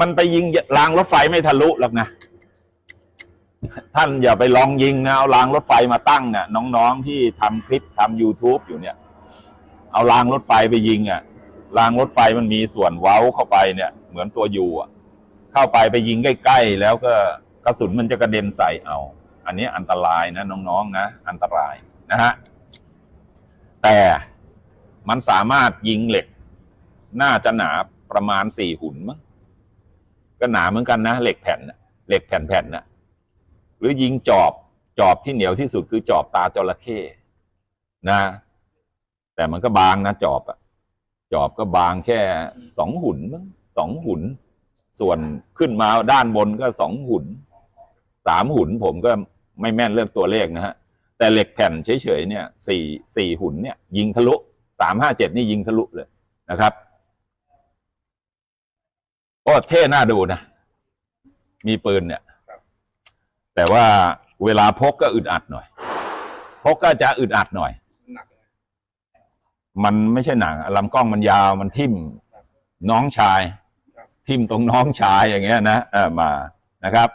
มันไปยิงรางรถไฟไม่ทะลุหรอกนะท่านอย่าไปลองยิงนะเอารางรถไฟมาตั้งเนี่ยน้องๆที่ทำคลิปทำ YouTube อยู่เนี่ย เอารางรถไฟไปยิงอะรางรถไฟมันมีส่วนเว้าเข้าไปเนี่ย เหมือนตัวยูอะ เข้าไปไปยิงใกล้ๆแล้วก็กระสุนมันจะกระเด็นใส่เอา อันนี้อันตรายนะน้องๆนะอันตรายนะฮะแต่มันสามารถยิงเหล็ก น่าจะหนาประมาณสี่หุ่นมั้ง ก็หนาเหมือนกันนะเหล็กแผ่นเหล็กแผ่นๆน่ะหรือยิงจอบจอบที่เหนียวที่สุดคือจอบตาจระเข้นะ แต่มันก็บางนะจอบอะจอบก็บางแค่สองหุ่นมั้งสองหุ่นส่วนขึ้นมาด้านบนก็สองหุ่นสามหุ่นผมก็ไม่แม่นเรื่องตัวเลขนะฮะ แต่เหล็กแผ่นเฉยๆเนี่ยสี่สี่หุ่นเนี่ย ยิงทะลุสามห้าเจ็ดนี่ยิงทะลุเลยนะครับ โอ้เท่น่าดูนะ มีปืนเนี่ย แต่ว่าเวลาพกก็อึดอัดหน่อย พกก็จะอึดอัดหน่อยหนักเลยมันไม่ใช่หนังอะลำกล้องมันยาวมันทิ่มน้องชาย ทิ่มตรงน้องชายอย่างเงี้ยนะเออมานะครับ